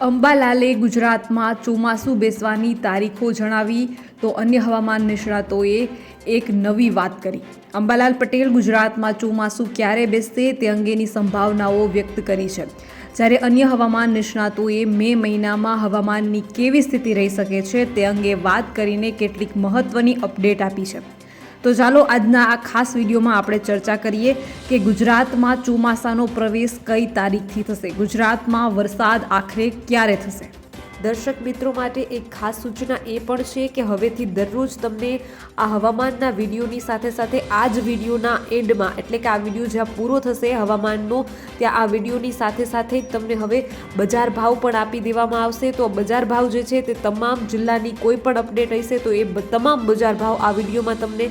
અંબાલાલે ગુજરાતમાં ચોમાસું બેસવાની તારીખો જણાવી તો અન્ય હવામાન નિષ્ણાતોએ એક નવી વાત કરી. અંબાલાલ પટેલ ગુજરાતમાં ચોમાસું ક્યારે બેસશે તે અંગેની સંભાવનાઓ વ્યક્ત કરી છે. જ્યારે અન્ય હવામાન નિષ્ણાતોએ મે મહિનામાં હવામાનની કેવી સ્થિતિ રહી શકે છે તે અંગે વાત કરીને કેટલીક મહત્ત્વની અપડેટ આપી છે. તો ચાલો આજના આ ખાસ વિડીયોમાં આપણે ચર્ચા કરીએ કે ગુજરાતમાં ચોમાસાનો પ્રવેશ કઈ તારીખથી થશે? ગુજરાતમાં વરસાદ આખરે ક્યારે થશે? દર્શક મિત્રો માટે એક ખાસ સૂચના એ પણ છે કે હવેથી દરરોજ તમને આ હવામાનના વિડીયોની સાથે સાથે આ જ વિડીયોના એન્ડમાં, એટલે કે આ વીડિયો જ્યાં પૂરો થશે હવામાનનો, ત્યાં આ વિડીયોની સાથે સાથે જ તમને હવે બજાર ભાવ પણ આપી દેવામાં આવશે. તો બજાર ભાવ જે છે તે તમામ જિલ્લાની કોઈ પણ અપડેટ હશે તો એ તમામ બજાર ભાવ આ વિડીયોમાં તમને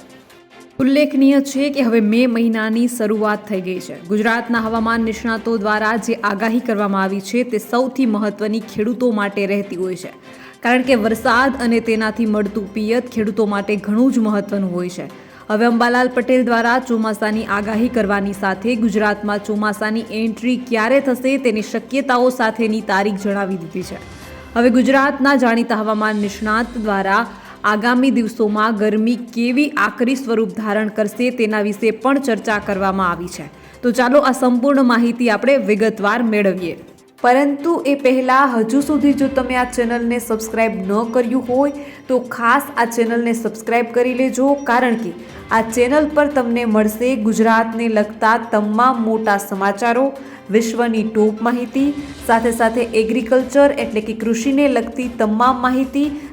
ઉલ્લેખનીય છે કે હવે મે મહિનાની શરૂઆત થઈ ગઈ છે. ગુજરાતના હવામાન નિષ્ણાતો દ્વારા જે આગાહી કરવામાં આવી છે તે સૌથી મહત્વની ખેડૂતો માટે રહેતી હોય છે. કારણ કે વરસાદ અને તેનાથી મળતું પિયત ખેડૂતો માટે ઘણું જ મહત્વનું હોય છે. હવે અંબાલાલ પટેલ દ્વારા ચોમાસાની આગાહી કરવાની સાથે ગુજરાતમાં ચોમાસાની એન્ટ્રી ક્યારે થશે તેની શક્યતાઓ સાથેની તારીખ જણાવી દીધી છે. હવે ગુજરાતના જાણીતા હવામાન નિષ્ણાત દ્વારા આગામી દિવસોમાં ગરમી કેવી આકરી સ્વરૂપ ધારણ કરશે તેના વિશે પણ ચર્ચા કરવામાં આવી છે. તો ચાલો આ સંપૂર્ણ માહિતી આપણે વિગતવાર મેળવીએ. પરંતુ એ પહેલાં હજુ સુધી જો તમે આ ચેનલને સબસ્ક્રાઇબ ન કર્યું હોય, તો ખાસ આ ચેનલને સબસ્ક્રાઇબ કરી લેજો, કારણ કે આ ચેનલ પર તમને મળશે ગુજરાતને લગતા તમામ મોટા સમાચારો, વિશ્વની ટોપ માહિતી, સાથે સાથે એગ્રીકલ્ચર એટલે કે કૃષિને લગતી તમામ માહિતી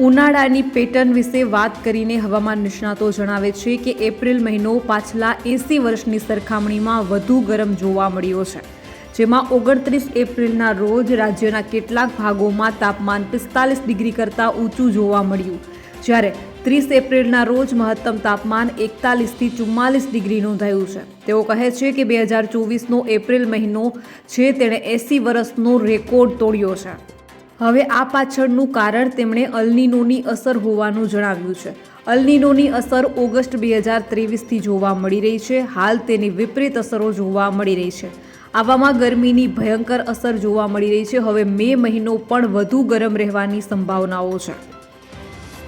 ઉનાળાની પેટર્ન વિશે વાત કરીને હવામાન નિષ્ણાતો જણાવે છે કે એપ્રિલ મહિનો પાછલા એંસી વર્ષની સરખામણીમાં વધુ ગરમ જોવા મળ્યો છે. જેમાં ઓગણત્રીસ એપ્રિલના રોજ રાજ્યના કેટલાક ભાગોમાં તાપમાન પિસ્તાલીસ ડિગ્રી કરતાં ઊંચું જોવા મળ્યું. જ્યારે ત્રીસ એપ્રિલના રોજ મહત્તમ તાપમાન એકતાલીસથી ચુમ્માલીસ ડિગ્રી નોંધાયું છે. તેઓ કહે છે કે બે હજાર ચોવીસનો એપ્રિલ મહિનો છે તેણે એંસી વર્ષનો રેકોર્ડ તોડ્યો છે. હવે આ પાછળનું કારણ તેમણે અલનીનોની અસર હોવાનું જણાવ્યું છે. અલનીનોની અસર ઓગસ્ટ બે હજાર ત્રેવીસથી જોવા મળી રહી છે. હાલ તેની વિપરીત અસરો જોવા મળી રહી છે. આવામાં ગરમીની ભયંકર અસર જોવા મળી રહી છે. હવે મે મહિનો પણ વધુ ગરમ રહેવાની સંભાવનાઓ છે.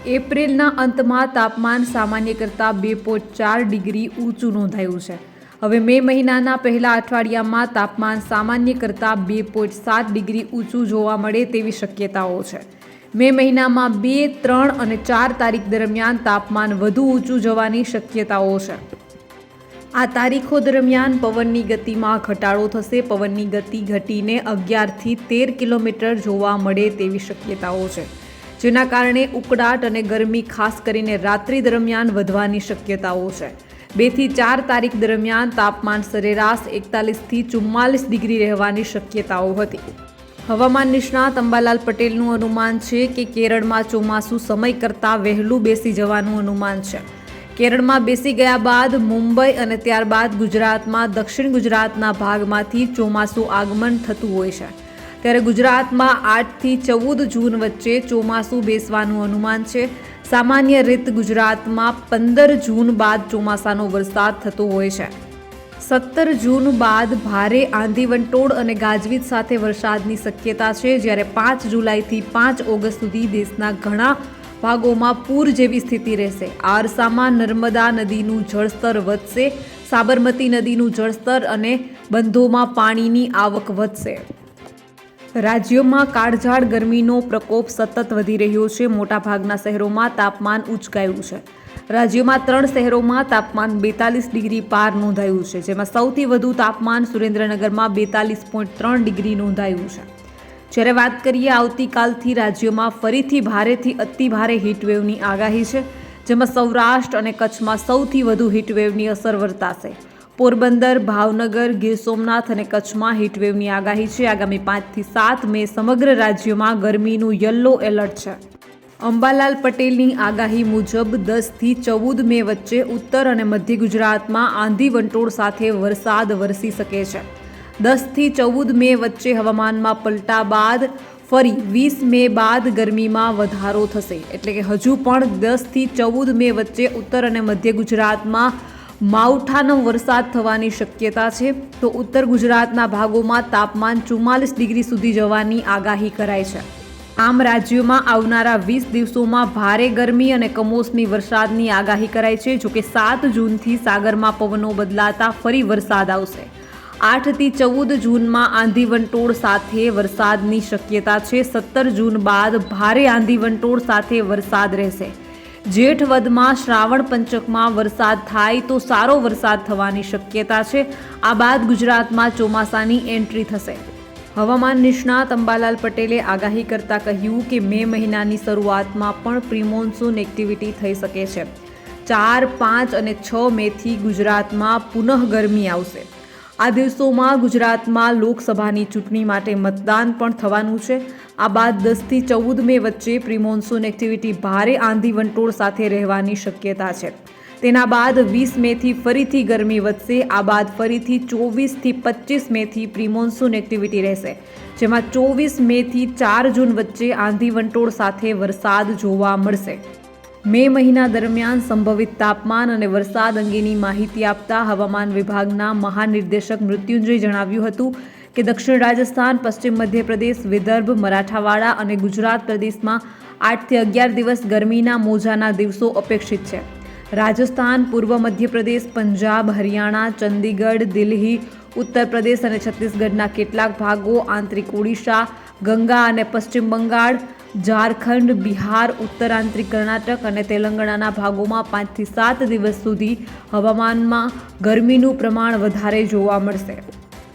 એપ્રિલના અંતમાં તાપમાન સામાન્ય કરતાં બે પોઈન્ટ ચાર ડિગ્રી ઊંચું નોંધાયું છે. હવે મે મહિનાના પહેલા અઠવાડિયામાં તાપમાન સામાન્ય કરતાં બે પોઈન્ટ સાત ડિગ્રી ઊંચું જોવા મળે તેવી શક્યતાઓ છે. મે મહિનામાં બે, ત્રણ અને ચાર તારીખ દરમિયાન તાપમાન વધુ ઊંચું જવાની શક્યતાઓ છે. આ તારીખો દરમિયાન પવનની ગતિમાં ઘટાડો થશે. પવનની ગતિ ઘટીને અગિયારથી તેર કિલોમીટર જોવા મળે તેવી શક્યતાઓ છે, જેના કારણે ઉકળાટ અને ગરમી ખાસ કરીને રાત્રિ દરમિયાન વધવાની શક્યતાઓ છે. બેથી ચાર તારીખ દરમિયાન તાપમાન સરેરાશ એકતાલીસથી ચુમ્માલીસ ડિગ્રી રહેવાની શક્યતાઓ હતી. હવામાન નિષ્ણાત અંબાલાલ પટેલનું અનુમાન છે કે કેરળમાં ચોમાસું સમય કરતાં વહેલું બેસી જવાનું અનુમાન છે. કેરળમાં બેસી ગયા બાદ મુંબઈ અને ત્યારબાદ ગુજરાતમાં દક્ષિણ ગુજરાતના ભાગમાંથી ચોમાસું આગમન થતું હોય છે. ત્યારે ગુજરાતમાં આઠથી ચૌદ જૂન વચ્ચે ચોમાસું બેસવાનું અનુમાન છે. સામાન્ય રીત ગુજરાતમાં પંદર જૂન બાદ ચોમાસાનો વરસાદ થતો હોય છે. સત્તર જૂન બાદ ભારે આંધી વંટોળ અને ગાજવીજ સાથે વરસાદની શક્યતા છે, જ્યારે પાંચ જુલાઈથી પાંચ ઓગસ્ટ સુધી દેશના ઘણા ભાગોમાં પૂર જેવી સ્થિતિ રહેશે. આ અરસામાં નર્મદા નદીનું જળસ્તર વધશે, સાબરમતી નદીનું જળસ્તર અને બંધોમાં પાણીની આવક વધશે. રાજ્યમાં કાળઝાળ ગરમીનો પ્રકોપ સતત વધી રહ્યો છે. મોટાભાગના શહેરોમાં તાપમાન ઉચકાયું છે. રાજ્યમાં ત્રણ શહેરોમાં તાપમાન બેતાલીસ ડિગ્રી પાર નોંધાયું છે, જેમાં સૌથી વધુ તાપમાન સુરેન્દ્રનગરમાં બેતાલીસ પોઈન્ટ ત્રણ ડિગ્રી નોંધાયું છે. જ્યારે વાત કરીએ આવતીકાલથી રાજ્યમાં ફરીથી ભારેથી અતિ ભારે હીટવેવની આગાહી છે, જેમાં સૌરાષ્ટ્ર અને કચ્છમાં સૌથી વધુ હીટવેવની અસર વર્તાશે. પોરબંદર, ભાવનગર, ગીર સોમનાથ અને કચ્છમાં હીટવેવની આગાહી છે. આગામી પાંચથી સાત મે સમગ્ર રાજ્યમાં ગરમીનું યલો એલર્ટ છે. અંબાલાલ પટેલની આગાહી મુજબ દસથી ચૌદ મે વચ્ચે ઉત્તર અને મધ્ય ગુજરાતમાં આંધી વંટોળ સાથે વરસાદ વરસી શકે છે. દસથી ચૌદ મે વચ્ચે હવામાનમાં પલટા બાદ ફરી વીસ મે બાદ ગરમીમાં વધારો થશે. એટલે કે હજુ પણ દસથી ચૌદ મે વચ્ચે ઉત્તર અને મધ્ય ગુજરાતમાં માવઠાનો વરસાદ થવાની શક્યતા છે તો ઉત્તર ગુજરાતના ભાગોમાં તાપમાન ચુમ્માલીસ ડિગ્રી સુધી જવાની આગાહી કરાઈ છે. આમ રાજ્યમાં આવનારા વીસ દિવસોમાં ભારે ગરમી અને કમોસમી વરસાદની આગાહી કરાઈ છે, જોકે સાત જૂનથી સાગરમાં પવનો બદલાતા ફરી વરસાદ આવશે. આઠથી ચૌદ જૂનમાં આંધી વંટોળ સાથે વરસાદની શક્યતા છે, સત્તર જૂન બાદ ભારે આંધી વંટોળ સાથે વરસાદ રહેશે. જેઠ વધમાં શ્રાવણ પંચકમાં વરસાદ થાય તો સારો વરસાદ થવાની શક્યતા છે. આ બાદ ગુજરાતમાં ચોમાસાની એન્ટ્રી થશે. હવામાન નિષ્ણાત અંબાલાલ પટેલે આગાહી કરતા કહ્યું કે મે મહિનાની શરૂઆતમાં પણ પ્રિમોન્સૂન એક્ટિવિટી થઈ શકે છે. ચાર, પાંચ અને છ મેથી ગુજરાતમાં પુનઃ ગરમી આવશે. આ દિવસોમાં ગુજરાતમાં લોકસભાની ચૂંટણી માટે મતદાન પણ થવાનું છે. આ બાદ દસથી ચૌદ મે વચ્ચે પ્રિમોન્સૂન એક્ટિવિટી ભારે આંધી વંટોળ સાથે રહેવાની શક્યતા છે. તેના બાદ વીસ મેથી ફરીથી ગરમી વધશે. આ બાદ ફરીથી ચોવીસથી પચીસ મેથી પ્રિમોન્સૂન એક્ટિવિટી રહેશે. જેમાં ચોવીસ મેથી ચાર જૂન વચ્ચે આંધી વંટોળ સાથે વરસાદ જોવા મળશે. મે મહિના દરમિયાન સંભવિત તાપમાન અને વરસાદ અંગેની માહિતી આપતા હવામાન વિભાગના મહાનિર્દેશક મૃત્યુંજય જણાવ્યું હતું કે દક્ષિણ રાજસ્થાન, પશ્ચિમ મધ્યપ્રદેશ, વિદર્ભ, મરાઠાવાડા અને ગુજરાત પ્રદેશમાં આઠથી અગિયાર દિવસ ગરમીના મોજાના દિવસો અપેક્ષિત છે. રાજસ્થાન, પૂર્વ મધ્યપ્રદેશ, પંજાબ, હરિયાણા, ચંદીગઢ, દિલ્હી ઉત્તર પ્રદેશ અને છત્તીસગઢના કેટલાક ભાગો, આંતરિક ઓડિશા ગંગા અને પશ્ચિમ બંગાળ, ઝારખંડ, બિહાર ઉત્તરાંતરિક કર્ણાટક અને તેલંગાણાના ભાગોમાં પાંચથી સાત દિવસ સુધી હવામાનમાં ગરમીનું પ્રમાણ વધારે જોવા મળશે.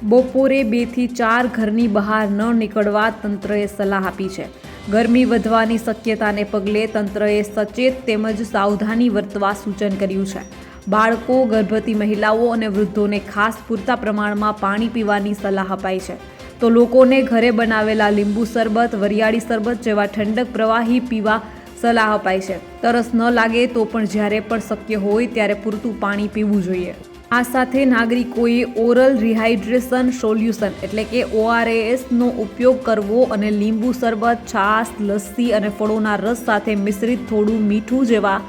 બપોરે બેથી ચાર ઘરની બહાર ન નીકળવા તંત્રએ સલાહ આપી છે. ગરમી વધવાની શક્યતાને પગલે તંત્રએ સચેત તેમજ સાવધાની વર્તવા સૂચન કર્યું છે. બાળકો, ગર્ભવતી મહિલાઓ અને વૃદ્ધોને ખાસ પૂરતા પ્રમાણમાં પાણી પીવાની સલાહ અપાઈ છે. તો લોકોને ઘરે બનાવેલા લીંબુ શરબત, વરિયાળી શરબત જેવા ઠંડક પ્રવાહી પીવા સલાહ અપાય છે. તરસ ન લાગે તો પણ જ્યારે પણ શક્ય હોય ત્યારે પૂરતું પાણી પીવું જોઈએ. આ સાથે નાગરિકોએ ઓરલ રિહાઇડ્રેશન સોલ્યુશન એટલે કે ઓઆરએસનો ઉપયોગ કરવો અને લીંબુ શરબત, છાશ, લસ્સી અને ફળોના રસ સાથે મિશ્રિત થોડું મીઠું જેવા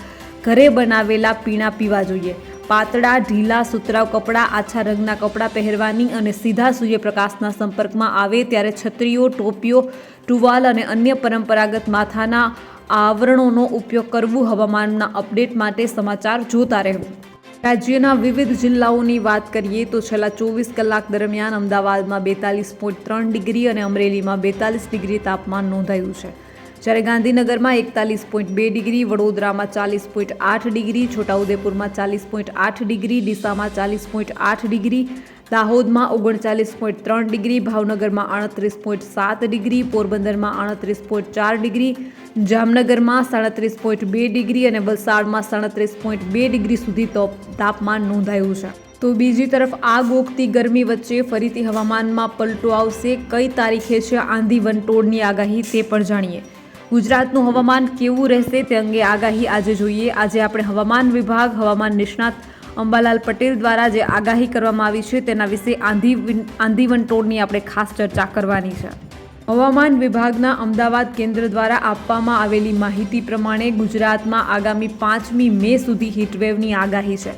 ઘરે બનાવેલા પીણા પીવા જોઈએ. પાતળા, ઢીલા સુતરાવ કપડાં, આછા રંગના કપડાં પહેરવાની અને સીધા સૂર્યપ્રકાશના સંપર્કમાં આવે ત્યારે છત્રીઓ, ટોપીઓ, ટુવાલ અને અન્ય પરંપરાગત માથાના આવરણોનો ઉપયોગ કરવું હવામાનના અપડેટ માટે સમાચાર જોતા રહેવું. રાજ્યના વિવિધ જિલ્લાઓની વાત કરીએ તો છેલ્લા ચોવીસ કલાક દરમિયાન અમદાવાદમાં બેતાલીસ પોઈન્ટ ત્રણ ડિગ્રી અને અમરેલીમાં બેતાલીસ ડિગ્રી તાપમાન નોંધાયું છે. જ્યારે ગાંધીનગરમાં એકતાલીસ પોઈન્ટ બે ડિગ્રી, વડોદરામાં ચાલીસ પોઈન્ટ આઠ ડિગ્રી, છોટાઉદેપુરમાં ચાલીસ પોઈન્ટ આઠ ડિગ્રી, ડીસામાં ચાલીસ પોઈન્ટ આઠ ડિગ્રી, દાહોદમાં ઓગણચાલીસ પોઈન્ટ ત્રણ ડિગ્રી, ભાવનગરમાં અડત્રીસ પોઈન્ટ સાત ડિગ્રી, પોરબંદરમાં અડત્રીસ પોઈન્ટ ચાર ડિગ્રી, જામનગરમાં સાડત્રીસ પોઈન્ટ બે ડિગ્રી અને વલસાડમાં સાડત્રીસ પોઈન્ટ બે ડિગ્રી સુધી તો તાપમાન નોંધાયું છે. તો બીજી તરફ આગ ઓગતી ગરમી વચ્ચે ફરીથી હવામાનમાં પલટો આવશે. કઈ તારીખે છે આંધી વંટોળની આગાહી તે પણ જાણીએ. ગુજરાતનું હવામાન કેવું રહેશે તે અંગે આગાહી આજે જોઈએ. આજે આપણે હવામાન વિભાગ, હવામાન નિષ્ણાત અંબાલાલ પટેલ દ્વારા જે આગાહી કરવામાં આવી છે તેના વિશે આંધી આંધી વંટોળની આપણે ખાસ ચર્ચા કરવાની છે. હવામાન વિભાગના અમદાવાદ કેન્દ્ર દ્વારા આપવામાં આવેલી માહિતી પ્રમાણે ગુજરાતમાં આગામી પાંચમી મે સુધી હીટવેવની આગાહી છે.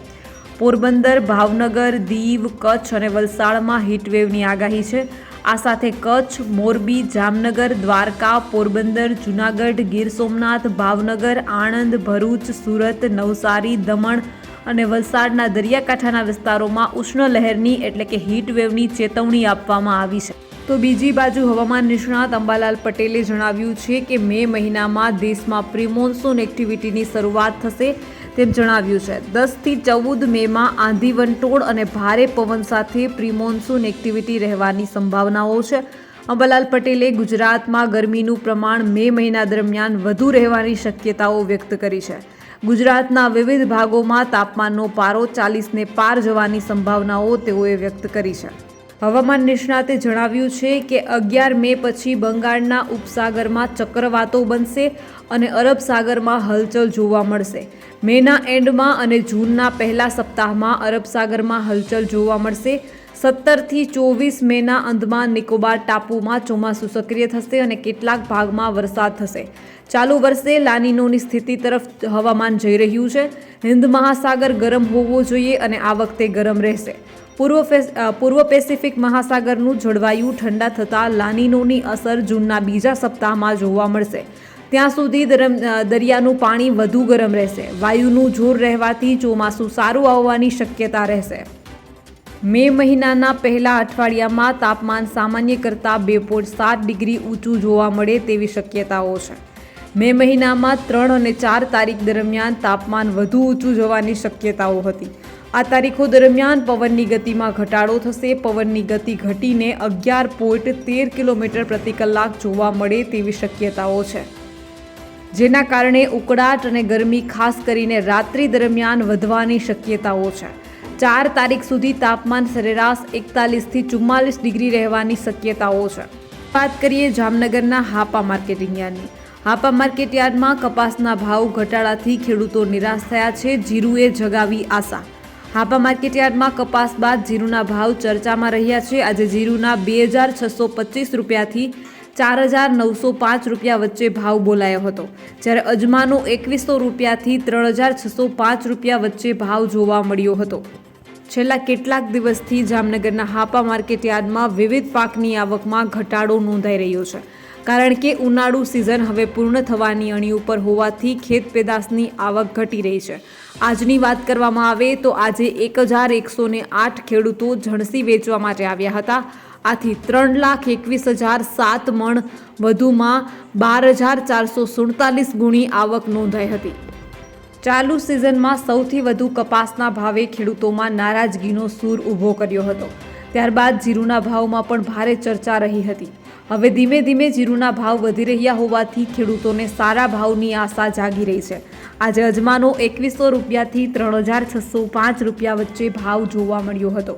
પોરબંદર, ભાવનગર, દીવ, કચ્છ અને વલસાડમાં હીટવેવની આગાહી છે. આ સાથે કચ્છ, મોરબી, જામનગર, દ્વારકા, પોરબંદર, જૂનાગઢ, ગીર સોમનાથ, ભાવનગર, આણંદ, ભરૂચ, સુરત, નવસારી, દમણ અને વલસાડના દરિયાકાંઠાના વિસ્તારોમાં ઉષ્ણ લહેરની એટલે કે હીટ વેવની ચેતવણી આપવામાં આવી છે. તો બીજી બાજુ હવામાન નિષ્ણાત અંબાલાલ પટેલે જણાવ્યું છે કે મે મહિનામાં દેશમાં પ્રિમોન્સોન એક્ટિવિટીની શરૂઆત થશે. તેમ જણાવ્યું છે. દસથી ચૌદ મેમાં આંધી વંટોળ અને ભારે પવન સાથે પ્રિમોન્સૂન એક્ટિવિટી રહેવાની સંભાવનાઓ છે. અંબાલાલ પટેલે ગુજરાતમાં ગરમીનું પ્રમાણ મે મહિના દરમિયાન વધુ રહેવાની શક્યતાઓ વ્યક્ત કરી છે. ગુજરાતના વિવિધ ભાગોમાં તાપમાનનો પારો ચાલીસને પાર જવાની સંભાવનાઓ તેઓએ વ્યક્ત કરી છે. હવામાન નિષ્ણાતે જણાવ્યું છે કે અગિયાર મે પછી બંગાળના ઉપસાગરમાં ચક્રવાતો બનશે. અને અરબ સાગરમાં હલચલ જોવા મળશે. મેના એન્ડમાં અને જૂનના પહેલા સપ્તાહમાં અરબ સાગરમાં હલચલ જોવા મળશે. સત્તરથી ચોવીસ મેના અંદમાન નિકોબાર ટાપુમાં ચોમાસું સક્રિય થશે અને કેટલાક ભાગમાં વરસાદ થશે. ચાલુ વર્ષે લાનીનોની સ્થિતિ તરફ હવામાન જઈ રહ્યું છે. હિન્દ મહાસાગર ગરમ હોવો જોઈએ અને આ વખતે ગરમ રહેશે. પૂર્વ પૂર્વ પેસિફિક મહાસાગરનું જળવાયુ ઠંડા થતાં લાનીનોની અસર જૂનના બીજા સપ્તાહમાં જોવા મળશે. ત્યાં સુધી દરિયાનું પાણી વધુ ગરમ રહેશે. વાયુનું જોર રહેવાથી ચોમાસું સારું આવવાની શક્યતા રહેશે. મે મહિનાના પહેલા અઠવાડિયામાં તાપમાન સામાન્ય કરતાં બે પોઈન્ટ સાત ડિગ્રી ઊંચું જોવા મળે તેવી શક્યતાઓ છે. મે મહિનામાં ત્રણ અને ચાર તારીખ દરમિયાન તાપમાન વધુ ઊંચું જવાની શક્યતાઓ હતી. આ તારીખો દરમિયાન પવનની ગતિમાં ઘટાડો થશે. પવનની ગતિ ઘટીને અગિયાર પોઈન્ટ તેર કિલોમીટર પ્રતિ કલાક જોવા મળે તેવી શક્યતાઓ છે. જેના કારણે ઉકળાટ અને ગરમી ખાસ કરીને રાત્રિ દરમિયાન વધવાની શક્યતાઓ છે. ચાર તારીખ સુધી તાપમાન સરેરાશ એકતાલીસથી ચુમ્માલીસ ડિગ્રી રહેવાની શક્યતાઓ છે. વાત કરીએ જામનગરના હાપા માર્કેટિંગ યાર્ડની. હાપા માર્કેટ યાર્ડમાં કપાસના ભાવ ઘટાડાથી ખેડૂતો નિરાશ થયા છે, જીરુએ જગાવી આશા. હાપા માર્કેટ યાર્ડમાં કપાસ બાદ જીરુના ભાવ ચર્ચામાં રહ્યા છે. આજે જીરુના બે હજાર છસો પચીસ રૂપિયાથી ચાર હજાર નવસો પાંચ રૂપિયા વચ્ચે ભાવ બોલાયો હતો. જ્યારે અજમાનો એકવીસો રૂપિયાથી ત્રણ હજાર છસો પાંચ રૂપિયા વચ્ચે ભાવ જોવા મળ્યો હતો. છેલ્લા કેટલાક દિવસથી જામનગરના હાપા માર્કેટ યાર્ડમાં વિવિધ પાકની આવકમાં ઘટાડો નોંધાઈ રહ્યો છે. કારણ કે ઉનાળુ સિઝન હવે પૂર્ણ થવાની અણી ઉપર હોવાથી ખેત પેદાશની આવક ઘટી રહી છે. આજની વાત કરવામાં આવે તો આજે એક હજાર એકસો આઠ ખેડૂતો જણસી વેચવા માટે આવ્યા હતા. આથી ત્રણ લાખ એકવીસ હજાર સાત મણ વધુમાં બાર હજાર ચારસો સુડતાલીસ ગુણી આવક નોંધાઈ હતી. ચાલુ સિઝનમાં સૌથી વધુ કપાસના ભાવે ખેડૂતોમાં નારાજગીનો સૂર ઊભો કર્યો હતો. ત્યારબાદ જીરુના ભાવમાં પણ ભારે ચર્ચા રહી હતી. હવે ધીમે ધીમે જીરુના ભાવ વધી રહ્યા હોવાથી ખેડૂતોને સારા ભાવની આશા જાગી રહી છે. આજે અજમાનો એકવીસો રૂપિયાથી ત્રણ હજાર છસો પાંચ રૂપિયા વચ્ચે ભાવ જોવા મળ્યો હતો.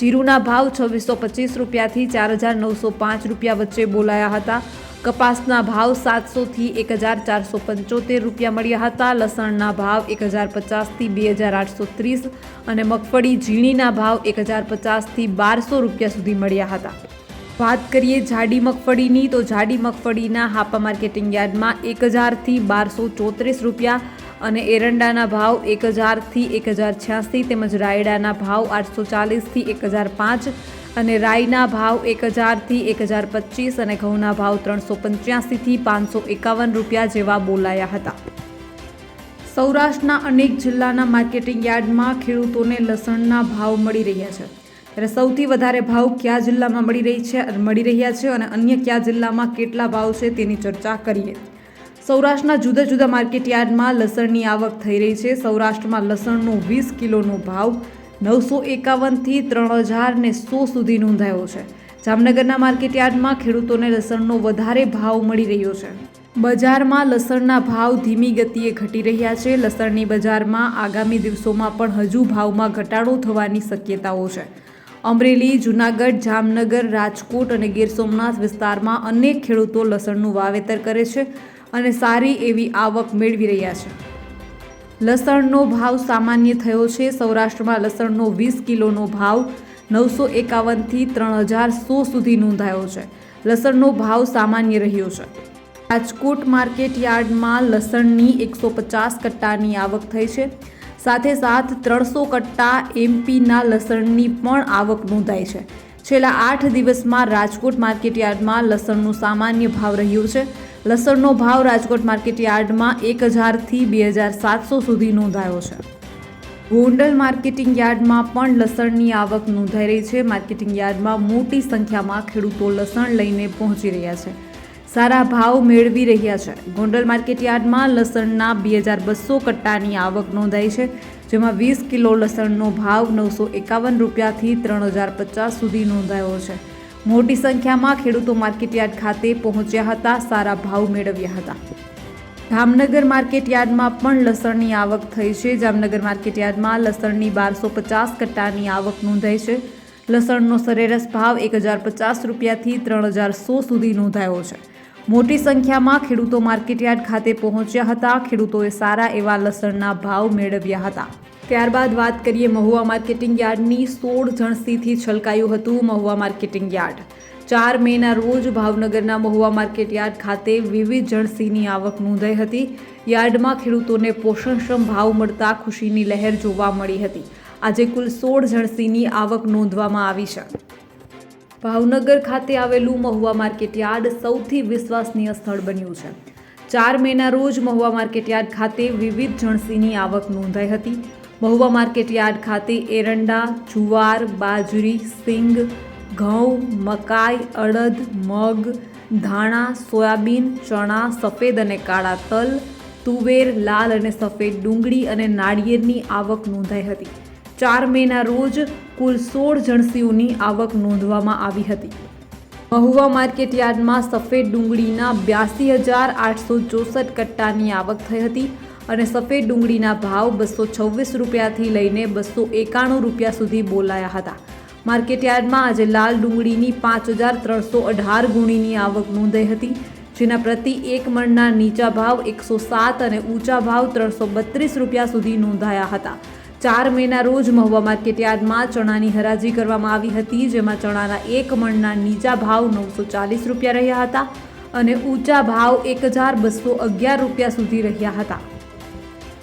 જીરુના ભાવ છવ્વીસો પચીસ રૂપિયાથી ચાર હજાર નવસો પાંચ રૂપિયા વચ્ચે બોલાયા હતા. કપાસના ભાવ સાતસોથી એક હજાર ચારસો પંચોતેર રૂપિયા મળ્યા હતા. લસણના ભાવ એક હજાર પચાસથી બે હજાર આઠસો ત્રીસ અને મગફળી ઝીણીના ભાવ એક હજાર પચાસથી બારસો રૂપિયા સુધી મળ્યા હતા. વાત કરીએ જાડી મગફળીની તો જાડી મગફળીના હાપા માર્કેટિંગ યાર્ડમાં એક હજારથી બારસો ચોત્રીસ રૂપિયા અને એરંડાના ભાવ એક હજારથી એક હજાર છ્યાસી તેમજ રાયડાના ભાવ આઠસો ચાલીસથી એક હજાર પાંચ અને રાઈના ભાવ એક હજારથી એક હજાર પચીસ અને ઘઉંના ભાવ ત્રણસો પંચ્યાસીથી પાંચસો એકાવન રૂપિયા જેવા બોલાયા હતા. સૌરાષ્ટ્રના અનેક જિલ્લાના માર્કેટિંગ યાર્ડમાં ખેડૂતોને લસણના ભાવ મળી રહ્યા છે. ત્યારે સૌથી વધારે ભાવ કયા જિલ્લામાં મળી રહી છે મળી રહ્યા છે અને અન્ય કયા જિલ્લામાં કેટલા ભાવ છે તેની ચર્ચા કરીએ. સૌરાષ્ટ્રના જુદા જુદા માર્કેટ યાર્ડમાં લસણની આવક થઈ રહી છે. સૌરાષ્ટ્રમાં લસણનો વીસ કિલોનો ભાવ નવસો એકાવનથી ત્રણ હજાર ને સો સુધી નોંધાયો છે. જામનગરના માર્કેટયાર્ડમાં ખેડૂતોને લસણનો વધારે ભાવ મળી રહ્યો છે. બજારમાં લસણના ભાવ ધીમી ગતિએ ઘટી રહ્યા છે. લસણની બજારમાં આગામી દિવસોમાં પણ હજુ ભાવમાં ઘટાડો થવાની શક્યતાઓ છે. અમરેલી, જુનાગઢ, જામનગર, રાજકોટ અને ગીર સોમનાથ વિસ્તારમાં અનેક ખેડૂતો લસણનું વાવેતર કરે છે. અને સારી એવી આવક મેળવી રહ્યા છે. લસણનો ભાવ સામાન્ય થયો છે. સૌરાષ્ટ્રમાં લસણનો વીસ કિલોનો ભાવ નવસો એકાવનથી ત્રણ હજાર સો સુધી નોંધાયો છે. લસણનો ભાવ સામાન્ય રહ્યો છે. રાજકોટ માર્કેટ યાર્ડમાં લસણની એકસો પચાસ કટ્ટાની આવક થઈ છે. સાથે સાથ ત્રણસો કટ્ટા એમપીના લસણની પણ આવક નોંધાઈ છે. છેલ્લા આઠ દિવસમાં રાજકોટ માર્કેટ યાર્ડમાં લસણનો સામાન્ય ભાવ રહ્યો છે. લસણનો ભાવ રાજકોટ માર્કેટ યાર્ડમાં એક હજારથી બે હજાર સાતસો સુધી નોંધાયો છે. ગોંડલ માર્કેટિંગ યાર્ડમાં પણ લસણની આવક નોંધાઈ રહી છે. માર્કેટિંગ યાર્ડમાં મોટી સંખ્યામાં ખેડૂતો લસણ લઈને પહોંચી રહ્યા છે. સારા ભાવ મેળવી રહ્યા છે. ગોંડલ માર્કેટ યાર્ડમાં લસણના બે હજાર બસો કટ્ટાની આવક નોંધાઈ છે, જેમાં વીસ કિલો લસણનો ભાવ નવસો એકાવન રૂપિયાથી ત્રણ હજાર પચાસ સુધી નોંધાયો છે. મોટી સંખ્યામાં ખેડૂતો માર્કેટયાર્ડ ખાતે પહોંચ્યા હતા, સારા ભાવ મેળવ્યા હતા. જામનગર માર્કેટયાર્ડમાં પણ લસણની આવક થઈ છે. જામનગર માર્કેટયાર્ડમાં લસણની બારસો પચાસ કટ્ટાની આવક નોંધાઈ છે. લસણનો સરેરાશ ભાવ એક હજાર પચાસ રૂપિયાથી ત્રણ હજાર સો સુધી નોંધાયો છે. મોટી સંખ્યામાં ખેડૂતો માર્કેટયાર્ડ ખાતે પહોંચ્યા હતા. ખેડૂતોએ સારા એવા લસણના ભાવ મેળવ્યા હતા. ત્યારબાદ વાત કરીએ મહુવા માર્કેટિંગ યાર્ડની, સોળ જણસીથી છલકાયું હતું મહુવા માર્કેટિંગ યાર્ડ. ચાર મેના રોજ ભાવનગરના મહુવા માર્કેટ યાર્ડ ખાતે વિવિધ જણસીની આવક નોંધાઈ હતી. યાર્ડમાં ખેડૂતોને પોષણક્ષમ ભાવ મળતા ખુશીની લહેર જોવા મળી હતી. આજે કુલ સોળ જણસીની આવક નોંધવામાં આવી છે. ભાવનગર ખાતે આવેલું મહુવા માર્કેટ યાર્ડ સૌથી વિશ્વસનીય સ્થળ બન્યું છે. ચાર મેના રોજ મહુવા માર્કેટ યાર્ડ ખાતે વિવિધ જણસીની આવક નોંધાઈ હતી. મહુવા માર્કેટ યાર્ડ ખાતે એરંડા, જુવાર, બાજરી, સિંગ, ઘઉં, મકાઈ, અડદ, મગ, ધાણા, સોયાબીન, ચણા, સફેદ અને કાળા તલ, તુવેર, લાલ અને સફેદ ડુંગળી અને નાળિયેરની આવક નોંધાઈ હતી. ચાર મેના રોજ કુલ સોળ જણસીઓની આવક નોંધવામાં આવી હતી. મહુવા માર્કેટ યાર્ડમાં સફેદ ડુંગળીના બ્યાસી હજાર આઠસો ચોસઠ કટ્ટાની આવક થઈ હતી. અને સફેદ ડુંગળીના ભાવ બસો છવ્વીસ રૂપિયાથી લઈને બસો એકાણું રૂપિયા સુધી બોલાયા હતા. માર્કેટ યાર્ડમાં આજે લાલ ડુંગળીની પાંચ હજાર ત્રણસો અઢાર ગુણીની આવક નોંધાઈ હતી, જેના પ્રતિ એક મણના નીચા ભાવ એકસો સાત અને ઊંચા ભાવ ત્રણસો બત્રીસ રૂપિયા સુધી નોંધાયા હતા. ચાર મેના રોજ મહુવા માર્કેટ યાર્ડમાં ચણાની હરાજી કરવામાં આવી હતી, જેમાં ચણાના એક મણના નીચા ભાવ નવસો ચાલીસ રૂપિયા રહ્યા હતા અને ઊંચા ભાવ એક હજાર બસો અગિયાર રૂપિયા સુધી રહ્યા હતા.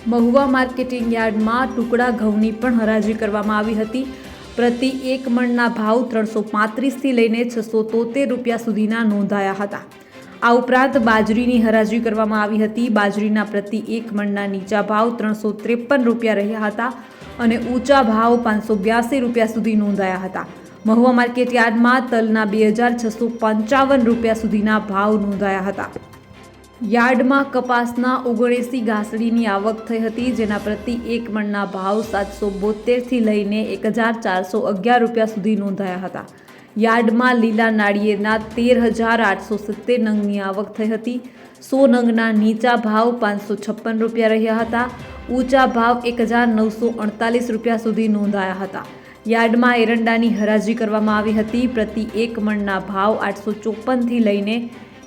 મહુવા માર્કેટિંગ યાર્ડમાં ટુકડા ઘઉંની પણ હરાજી કરવામાં આવી હતી. પ્રતિ એક મણના ભાવ ત્રણસો પાંત્રીસથી લઈને છસો તોતેર રૂપિયા સુધીના નોંધાયા હતા. આ ઉપરાંત બાજરીની હરાજી કરવામાં આવી હતી. બાજરીના પ્રતિ એક મણના નીચા ભાવ ત્રણસો ત્રેપન રૂપિયા રહ્યા હતા અને ઊંચા ભાવ પાંચસો બ્યાસી રૂપિયા સુધી નોંધાયા હતા. મહુવા માર્કેટ યાર્ડમાં તલના બે હજાર છસો પંચાવન રૂપિયા સુધીના ભાવ નોંધાયા હતા. યાર્ડમાં કપાસના ઓગણીસી ઘાસડીની આવક થઈ હતી, જેના પ્રતિ એક મણના ભાવ સાતસો બોતેરથી લઈને એક હજાર ચારસો અગિયાર રૂપિયા સુધી નોંધાયા હતા. યાર્ડમાં લીલા નાળિયેરના તેર હજાર આઠસો સિત્તેર નંગની આવક થઈ હતી. સો નંગના નીચા ભાવ પાંચસો છપ્પન રૂપિયા રહ્યા હતા. ઊંચા ભાવ એક હજાર નવસો અડતાલીસ રૂપિયા સુધી નોંધાયા હતા. યાર્ડમાં એરંડાની હરાજી કરવામાં આવી હતી. પ્રતિ એક મણના ભાવ આઠસો ચોપનથી લઈને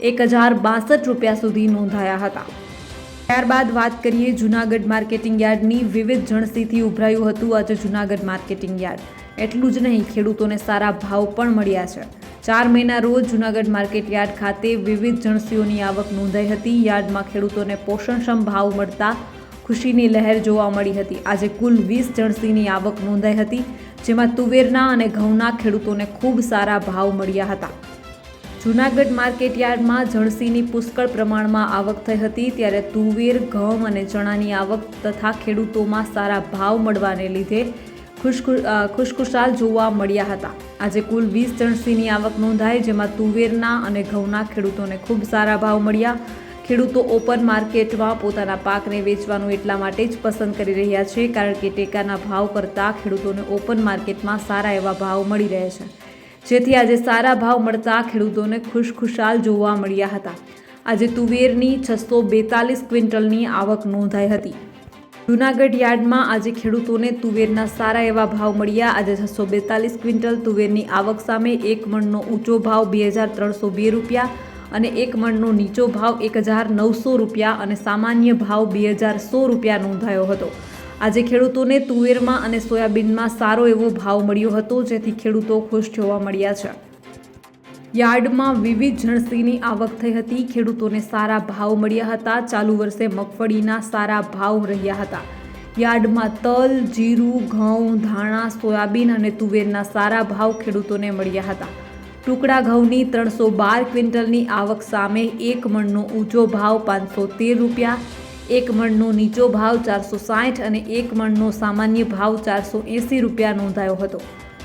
એક હજાર બાસઠ રૂપિયા સુધી નોંધાયા હતા. ત્યારબાદ વાત કરીએ જૂનાગઢ માર્કેટિંગ યાર્ડની. વિવિધ જણસીથી ઉભરાયું હતું આજે જૂનાગઢ માર્કેટિંગ યાર્ડ. એટલું જ નહીં, ખેડૂતોને સારા ભાવ પણ મળ્યા છે. ચાર મહિના રોજ જૂનાગઢ માર્કેટ યાર્ડ ખાતે વિવિધ જણસીઓની આવક નોંધાઈ હતી. યાર્ડમાં ખેડૂતોને પોષણક્ષમ ભાવ મળતા ખુશીની લહેર જોવા મળી હતી. આજે કુલ વીસ જણસીની આવક નોંધાઈ હતી, જેમાં તુવેરના અને ઘઉંના ખેડૂતોને ખૂબ સારા ભાવ મળ્યા હતા. જૂનાગઢ માર્કેટ યાર્ડમાં જણસીની પુષ્કળ પ્રમાણમાં આવક થઈ હતી ત્યારે તુવેર, ઘઉં અને ચણાની આવક તથા ખેડૂતોમાં સારા ભાવ મળવાને લીધે ખુશખુ- ખુશખુશાલ જોવા મળ્યા હતા. આજે કુલ વીસ જણસીની આવક નોંધાઈ જેમાં તુવેરના અને ઘઉંના ખેડૂતોને ખૂબ સારા ભાવ મળ્યા. ખેડૂતો ઓપન માર્કેટમાં પોતાના પાકને વેચવાનું એટલા માટે જ પસંદ કરી રહ્યા છે કારણ કે ટેકાના ભાવ કરતાં ખેડૂતોને ઓપન માર્કેટમાં સારા એવા ભાવ મળી રહે છે. જેથી આજે સારા ભાવ મળતા ખેડૂતોને ખુશખુશાલ જોવા મળ્યા હતા. આજે તુવેરની છસો બેતાલીસ ક્વિન્ટલની આવક નોંધાઈ હતી. જૂનાગઢ યાર્ડમાં આજે ખેડૂતોને તુવેરના સારા એવા ભાવ મળ્યા. આજે છસો બેતાલીસ ક્વિન્ટલ તુવેરની આવક સામે એક મણનો ઊંચો ભાવ બે હજાર ત્રણસો બે રૂપિયા અને એક મણનો નીચો ભાવ એક હજાર નવસો રૂપિયા અને સામાન્ય ભાવ બે હજાર સો રૂપિયા નોંધાયો હતો. આજે ખેડૂતોને તુવેરમાં અને સોયાબીનમાં સારો એવો ભાવ મળ્યો હતો, જેથી ખેડૂતો ખુશ જોવા મળ્યા છે. યાર્ડમાં વિવિધ જણસીની આવક થઈ હતી, ખેડૂતોને સારા ભાવ મળ્યા હતા, ચાલુ વર્ષે મગફળીના સારા ભાવ રહ્યા હતા. યાર્ડમાં તલ, જીરું, ઘઉં, ધાણા, સોયાબીન અને તુવેરના સારા ભાવ ખેડૂતોને મળ્યા હતા. ટુકડા ઘઉંની ત્રણસો બાર ક્વિન્ટલની આવક સામે એક મણનો ઊંચો ભાવ પાંચસો તેર રૂપિયા એક મણનો નીચો ભાવ ચારસો સાઠ અને એક મણનો સામાન્ય ભાવ ચારસો એંસી રૂપિયા નોંધાયો હતો.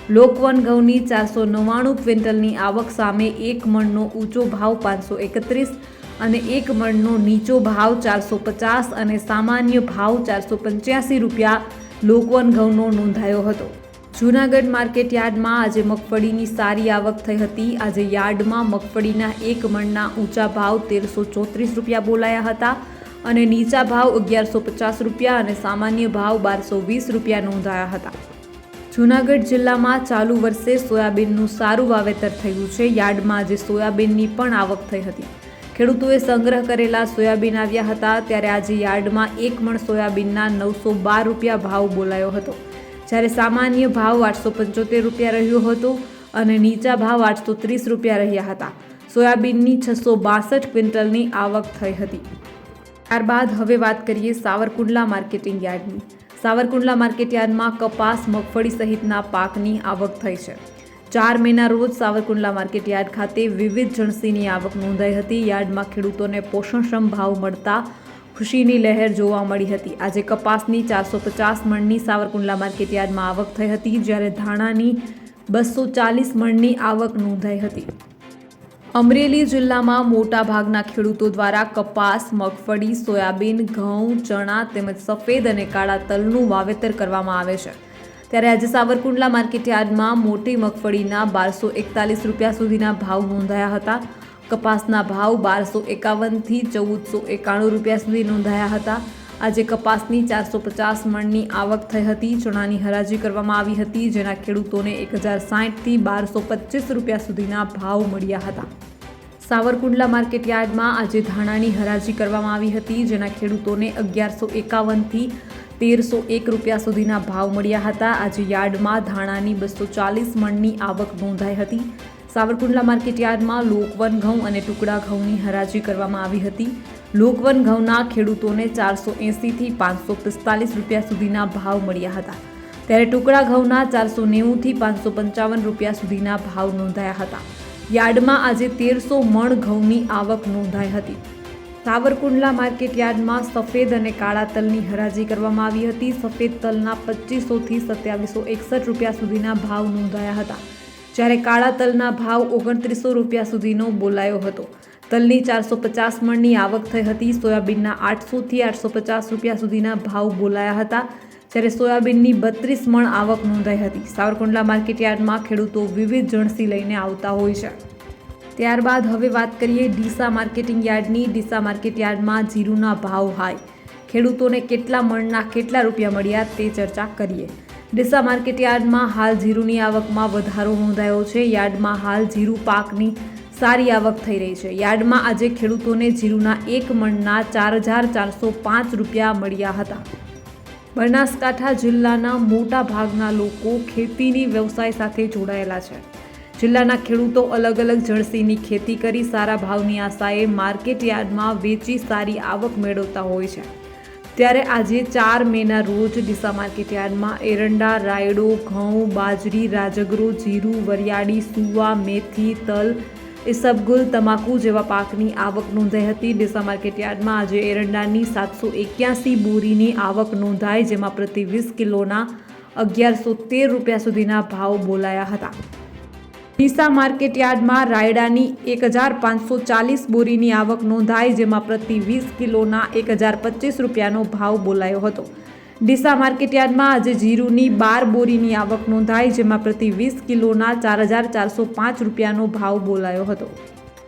લોકવન ઘઉંની ચારસો નવ્વાણું ક્વિન્ટલની આવક સામે એક મણનો ઊંચો ભાવ પાંચસો એકત્રીસ અને એક મણનો નીચો ભાવ ચારસો પચાસ અને સામાન્ય ભાવ ચારસો પંચ્યાસી રૂપિયા લોકવન ઘઉંનો નોંધાયો હતો. જૂનાગઢ માર્કેટ યાર્ડમાં આજે મગફળીની સારી આવક થઈ હતી. આજે યાર્ડમાં મગફળીના એક મણના ઊંચા ભાવ તેરસો ચોત્રીસ રૂપિયા બોલાયા હતા. અને નીચા ભાવ અગિયારસો પચાસ રૂપિયા અને સામાન્ય ભાવ બારસો વીસ રૂપિયા નોંધાયા હતા. જૂનાગઢ જિલ્લામાં ચાલુ વર્ષે સોયાબીનનું સારું વાવેતર થયું છે. યાર્ડમાં આજે સોયાબીનની પણ આવક થઈ હતી. ખેડૂતોએ સંગ્રહ કરેલા સોયાબીન આવ્યા હતા ત્યારે આજે યાર્ડમાં એક મણ સોયાબીનના નવસો બાર રૂપિયા ભાવ બોલાયો હતો. જ્યારે સામાન્ય ભાવ આઠસો પંચોતેર રૂપિયા રહ્યો હતો અને નીચા ભાવ આઠસો ત્રીસ રૂપિયા રહ્યા હતા. સોયાબીનની છસો બાસઠ ક્વિન્ટલની આવક થઈ હતી. ત્યારબાદ હવે વાત કરીએ સાવરકુંડલા માર્કેટિંગ યાર્ડની. સાવરકુંડલા માર્કેટ યાર્ડમાં કપાસ, મગફળી સહિતના પાકની આવક થઈ છે. ચાર મેના રોજ સાવરકુંડલા માર્કેટ યાર્ડ ખાતે વિવિધ જણસીની આવક નોંધાઈ હતી. યાર્ડમાં ખેડૂતોને પોષણક્ષમ ભાવ મળતા ખુશીની લહેર જોવા મળી હતી. આજે કપાસની ચારસો પચાસ મણની સાવરકુંડલા માર્કેટ યાર્ડમાં આવક થઈ હતી, જ્યારે ધાણાની બસો ચાલીસ મણની આવક નોંધાઈ હતી. અમરેલી જિલ્લામાં મોટાભાગના ખેડૂતો દ્વારા કપાસ, મગફળી, સોયાબીન, ઘઉં, ચણા તેમજ સફેદ અને કાળા તલનું વાવેતર કરવામાં આવે છે. ત્યારે આજે સાવરકુંડલા માર્કેટ યાર્ડમાં મોટી મગફળીના બારસો એકતાલીસ રૂપિયા સુધીના ભાવ નોંધાયા હતા. કપાસના ભાવ બારસો એકાવનથી ચૌદસો એકાણું રૂપિયા સુધી નોંધાયા હતા. આજે કપાસની ચારસો પચાસ મણની આવક થઈ હતી. ચણાની હરાજી કરવામાં આવી હતી, જેના ખેડૂતોને એક હજાર સાઠથી બારસો પચીસ રૂપિયા સુધીના ભાવ મળ્યા હતા. સાવરકુંડલા માર્કેટ યાર્ડમાં આજે ધાણાની હરાજી કરવામાં આવી હતી, જેના ખેડૂતોને અગિયારસો એકાવનથી તેરસો એક રૂપિયા સુધીના ભાવ મળ્યા હતા. આજે યાર્ડમાં ધાણાની બસો ચાલીસ મણની આવક નોંધાઈ હતી. સાવરકુંડલા માર્કેટ યાર્ડમાં લોકવન ઘઉં અને ટુકડા ઘઉંની હરાજી કરવામાં આવી હતી. લોકવન ઘઉંના ખેડૂતોને ચારસો એંસીથી પાંચસો પિસ્તાલીસ રૂપિયા સુધીના ભાવ મળ્યા હતા. ત્યારે ટુકડા ઘઉંના ચારસો નેવુંથી પાંચસો પંચાવન રૂપિયા સુધીના ભાવ નોંધાયા હતા. યાર્ડમાં આજે તેરસો મણ ઘઉંની આવક નોંધાઈ હતી. સાવરકુંડલા માર્કેટ યાર્ડમાં સફેદ અને કાળા તલની હરાજી કરવામાં આવી હતી. સફેદ તલના પચીસોથી સત્યાવીસો એકસઠ રૂપિયા સુધીના ભાવ નોંધાયા હતા. જ્યારે કાળા તલના ભાવ ઓગણત્રીસો રૂપિયા સુધીનો બોલાયો હતો. તલની ચારસો પચાસ મણની આવક થઈ હતી. સોયાબીનના આઠસોથી આઠસો પચાસ રૂપિયા સુધીના ભાવ બોલાયા હતા. જ્યારે સોયાબીનની બત્રીસ મણ આવક નોંધાઈ હતી. સાવરકુંડલા માર્કેટ યાર્ડમાં ખેડૂતો વિવિધ જણસી લઈને આવતા હોય છે. ત્યારબાદ હવે વાત કરીએ ડીસા માર્કેટિંગ યાર્ડની. ડીસા માર્કેટ યાર્ડમાં જીરુના ભાવ હાઈ. ખેડૂતોને કેટલા મણના કેટલા રૂપિયા મળ્યા તે ચર્ચા કરીએ. ડીસા માર્કેટ યાર્ડમાં હાલ જીરુની આવકમાં વધારો નોંધાયો છે. યાર્ડમાં હાલ જીરુ પાકની સારી આવક થઈ રહી છે. યાર્ડમાં આજે ખેડૂતોને જીરુના એક મણના ચાર હજાર ચારસો પાંચ રૂપિયા મળ્યા હતા. બનાસકાંઠા જિલ્લાના મોટા ભાગના લોકો ખેતીની વ્યવસાય સાથે જોડાયેલા છે. જિલ્લાના ખેડૂતો અલગ અલગ જળસીની ખેતી કરી સારા ભાવની આશાએ માર્કેટ યાર્ડમાં વેચી સારી આવક મેળવતા હોય છે. ત્યારે આજે ચાર મેના રોજ ડીસા માર્કેટ યાર્ડમાં એરંડા, રાયડો, ઘઉં, બાજરી, રાજગરો, જીરું, વરિયાળી, સુવા, મેથી, તલ ઇસબગુલ તમાકુ જેવા પાકની આવક નોંધાઈ હતી. ડીસા માર્કેટયાર્ડમાં આજે એરંડાની સાતસો એક્યાસી બોરીની આવક નોંધાઈ, જેમાં પ્રતિ વીસ કિલોના અગિયારસો તેર રૂપિયા સુધીના ભાવ બોલાયા હતા. ડીસા માર્કેટયાર્ડમાં રાયડાની એક હજાર પાંચસો ચાલીસ બોરીની આવક નોંધાઈ, જેમાં પ્રતિ વીસ કિલોના એક હજાર પચીસ રૂપિયાનો ભાવ બોલાયો હતો. ડીસા માર્કેટ યાર્ડમાં આજે જીરુની બાર બોરીની આવક નોંધાઈ, જેમાં પ્રતિ વીસ કિલોના ચાર હજાર ચારસો પાંચ રૂપિયાનો ભાવ બોલાયો હતો.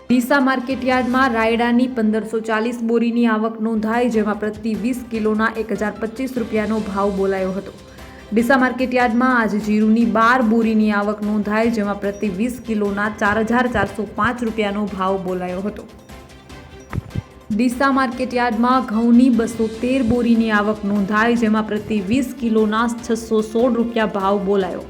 ડીસા માર્કેટ યાર્ડમાં રાયડાની પંદરસો ચાલીસ બોરીની આવક નોંધાઈ, જેમાં પ્રતિ વીસ કિલોના એક હજાર પચીસ રૂપિયાનો ભાવ બોલાયો હતો. ડીસા માર્કેટ યાર્ડમાં આજે જીરુની બાર બોરીની આવક નોંધાઈ, જેમાં પ્રતિ વીસ કિલોના ચાર હજાર ચારસો પાંચ રૂપિયાનો ભાવ બોલાયો હતો. ડીસા માર્કેટ યાર્ડમાં ઘઉંની બસો તેર બોરીની આવક નોંધાઈ, જેમાં પ્રતિ વીસ કિલોના છસો સોળ રૂપિયા ભાવ બોલાયો.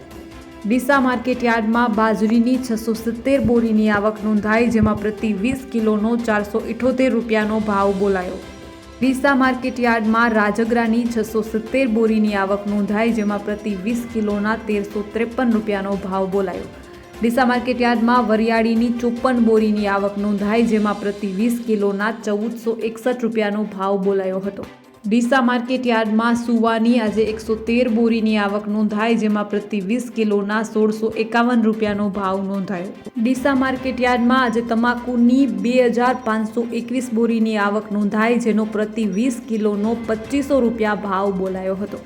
ડીસા માર્કેટ યાર્ડમાં બાજરીની છસો સિત્તેર બોરીની આવક નોંધાઈ, જેમાં પ્રતિ વીસ કિલોનો ચારસો ઇઠોતેર રૂપિયાનો ભાવ બોલાયો. ડીસા માર્કેટ યાર્ડમાં રાજગરાની છસો સિત્તેર બોરીની આવક નોંધાઈ, જેમાં પ્રતિ વીસ કિલોના તેરસો ત્રેપન રૂપિયાનો ભાવ બોલાયો. ડીસા માર્કેટયાર્ડમાં વરિયાળીની ચોપન બોરીની આવક નોંધાઈ, જેમાં પ્રતિ વીસ કિલોના ચૌદસો એકસઠ રૂપિયાનો ભાવ બોલાયો હતો. ડીસા માર્કેટયાર્ડમાં સુવાની આજે એકસો તેર બોરીની આવક નોંધાઈ, જેમાં પ્રતિ વીસ કિલોના સોળસો એકાવન રૂપિયાનો ભાવ નોંધાયો. ડીસા માર્કેટયાર્ડમાં આજે તમાકુની બે હજાર પાંચસો એકવીસ બોરીની આવક નોંધાઈ, જેનો પ્રતિ વીસ કિલોનો પચીસો રૂપિયા ભાવ બોલાયો હતો.